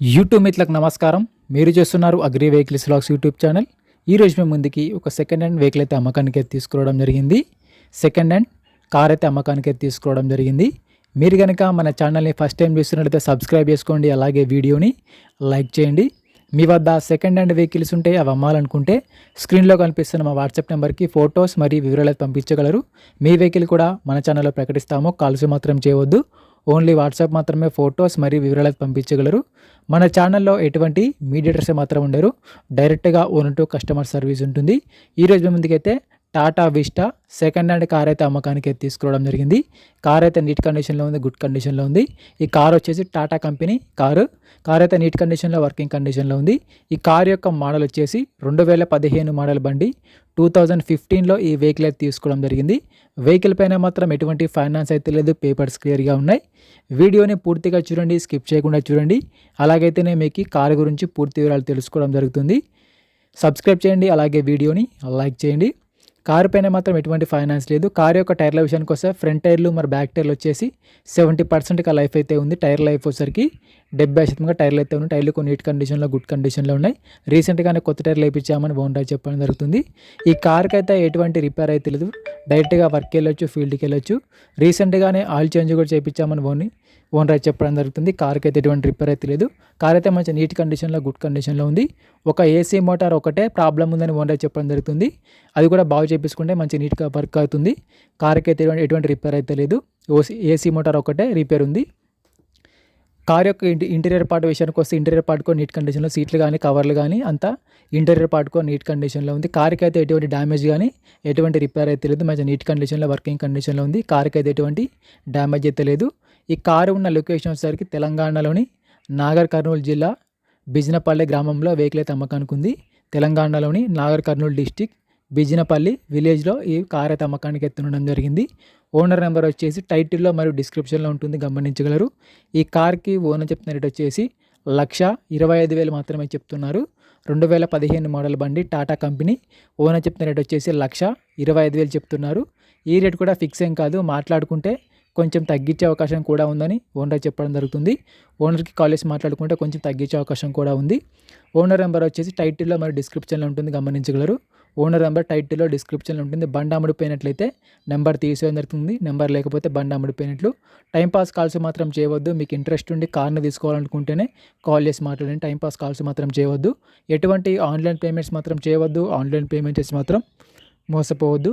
YouTube మిత్రులకు నమస్కారం. మీరు చేస్తున్నారు అగ్రి వెహికల్స్ లాక్స్ యూట్యూబ్ ఛానల్. ఈ రోజు మేము ముందుకి ఒక సెకండ్ హ్యాండ్ వెహికల్ అయితే అమ్మకానికి అయితే తీసుకురావడం జరిగింది. సెకండ్ హ్యాండ్ కార్ అయితే అమ్మకానికి అయితే తీసుకురావడం జరిగింది. మీరు కనుక మన ఛానల్ని ఫస్ట్ టైం చూస్తున్నట్లయితే సబ్స్క్రైబ్ చేసుకోండి అలాగే వీడియోని లైక్ చేయండి. మీ వద్ద సెకండ్ హ్యాండ్ వెహికల్స్ ఉంటే అవి అమ్మాలనుకుంటే స్క్రీన్లో కనిపిస్తున్న మా వాట్సాప్ నెంబర్కి ఫొటోస్ మరియు వివరాలు అయితే పంపించగలరు. మీ వెహికల్ కూడా మన ఛానల్లో ప్రకటిస్తాము. కాల్స్ మాత్రం చేయవద్దు. ఓన్లీ వాట్సాప్ మాత్రమే ఫొటోస్ మరియు వివరాలు పంపించగలరు. మన ఛానల్లో ఎటువంటి మీడియేటర్స్ మాత్రం ఉండరు. డైరెక్ట్గా ఓన్ టు కస్టమర్ సర్వీస్ ఉంటుంది. ఈరోజు మీ ముందుకైతే Tata Vista second hand car అయితే అమ్మకానికి అయితే తీసుకురావడం జరిగింది. కార్ అయితే నీట్ కండిషన్లో ఉంది గుడ్ కండిషన్లో ఉంది. ఈ కార్ వచ్చేసి టాటా కంపెనీ కారు. కార్ అయితే నీట్ కండిషన్లో వర్కింగ్ కండిషన్లో ఉంది. ఈ కార్ యొక్క మోడల్ వచ్చేసి రెండు వేల పదిహేను మోడల్ బండి. టూ థౌజండ్ ఫిఫ్టీన్లో ఈ వెహికల్ అయితే తీసుకోవడం జరిగింది. వెహికల్ పైన మాత్రం ఎటువంటి ఫైనాన్స్ అయితే లేదు పేపర్స్ క్లియర్గా ఉన్నాయి. వీడియోని పూర్తిగా చూడండి స్కిప్ చేయకుండా చూడండి. అలాగైతేనే మీకు ఈ కారు గురించి పూర్తి వివరాలు తెలుసుకోవడం జరుగుతుంది. సబ్స్క్రైబ్ చేయండి అలాగే వీడియోని లైక్ చేయండి. కారు పైన మాత్రం ఎటువంటి ఫైనాన్స్ లేదు. కారు యొక్క టైర్ల విషయానికి వస్తే ఫ్రంట్ టైర్లు మరి బ్యాక్ టైర్లు వచ్చేసి సెవెంటీ పర్సెంట్గా లైఫ్ అయితే ఉంది. టైర్ లైఫ్ వచ్చేసరికి డెబ్బై శాతంగా టైర్లు అయితే ఉన్నాయి. టైర్లు కొన్ని నీట్ కండిషన్లో గుడ్ కండిషన్లో ఉన్నాయి. రీసెంట్గానే కొత్త టైర్లు వేయించామని బాగుంటాయి చెప్పడం జరుగుతుంది. ఈ కార్కి అయితే ఎటువంటి రిపేర్ అయితే లేదు. డైరెక్ట్గా వర్క్ వెళ్ళొచ్చు ఫీల్డ్కి వెళ్ళొచ్చు. రీసెంట్గానే ఆయిల్ చేంజ్ కూడా చేయించామని ఓన్ ఓనర్ చెప్పడం జరుగుతుంది. కార్కి అయితే ఎటువంటి రిపేర్ అయితే లేదు. కార్ అయితే మంచి నీట్ కండిషన్లో గుడ్ కండిషన్లో ఉంది. ఒక ఏసీ మోటార్ ఒకటే ప్రాబ్లం ఉందని ఓన్ అయితే చెప్పడం జరుగుతుంది. అది కూడా బాగు చేపించుకుంటే మంచి నీట్గా వర్క్ అవుతుంది. కార్కి అయితే ఎటువంటి ఎటువంటి రిపేర్ అయితే లేదు. ఓసీ ఏసీ మోటార్ ఒకటే రిపేర్ ఉంది. కార్ యొక్క ఇంటీరియర్ పార్ట్ విషయానికి వస్తే ఇంటీరియర్ పార్ట్ కూడా నీట్ కండిషన్లో సీట్లు కానీ కవర్లు కానీ అంతా ఇంటీరియర్ పార్ట్ కూడా నీట్ కండిషన్లో ఉంది. కార్కి అయితే ఎటువంటి డ్యామేజ్ కానీ ఎటువంటి రిపేర్ అయితే లేదు. మంచి నీట్ కండిషన్లో వర్కింగ్ కండిషన్లో ఉంది. కార్కి అయితే ఎటువంటి డ్యామేజ్ అయితే లేదు. ఈ కారు ఉన్న లొకేషన్ వచ్చేసరికి తెలంగాణలోని నాగర్ కర్నూలు జిల్లా బిజినపల్లి గ్రామంలో వెహికల్ అయితే అమ్మకానికి ఉంది. తెలంగాణలోని నాగర్ కర్నూలు డిస్టిక్ బిజినపల్లి విలేజ్లో ఈ కార్ అయితే అమ్మకానికి ఎత్తుండడం జరిగింది. ఓనర్ నెంబర్ వచ్చేసి టైటిల్లో మరియు డిస్క్రిప్షన్లో ఉంటుంది గమనించగలరు. ఈ కార్కి ఓనర్ చెప్తున్న రేట్ వచ్చేసి లక్ష ఇరవై ఐదు వేలు మాత్రమే చెప్తున్నారు. రెండు వేల పదిహేను మోడల్ బండి టాటా కంపెనీ. ఓనర్ చెప్తున్న రేట్ వచ్చేసి లక్ష ఇరవై ఐదు వేలు చెప్తున్నారు. ఈ రేట్ కూడా ఫిక్స్ ఏం కాదు. మాట్లాడుకుంటే కొంచెం తగ్గించే అవకాశం కూడా ఉందని ఓనర్ చెప్పడం జరుగుతుంది. ఓనర్కి కాల్ చేసి మాట్లాడుకుంటే కొంచెం తగ్గించే అవకాశం కూడా ఉంది. ఓనర్ నెంబర్ వచ్చేసి టైటిల్లో మరి డిస్క్రిప్షన్లో ఉంటుంది గమనించగలరు. ఓనర్ నెంబర్ టైటిల్లో డిస్క్రిప్షన్లో ఉంటుంది. బండి అమ్ముడిపోయినట్లయితే నెంబర్ తీసేయడం జరుగుతుంది. నెంబర్ లేకపోతే బండి అమ్ముడిపోయినట్లు టైంపాస్ కాల్స్ మాత్రం చేయవద్దు. మీకు ఇంట్రెస్ట్ ఉండి కార్ని తీసుకోవాలనుకుంటేనే కాల్ చేసి మాట్లాడండి. టైంపాస్ కాల్స్ మాత్రం చేయవద్దు. ఎటువంటి ఆన్లైన్ పేమెంట్స్ మాత్రం చేయవద్దు. ఆన్లైన్ పేమెంట్ చేసి మాత్రం మోసపోవద్దు.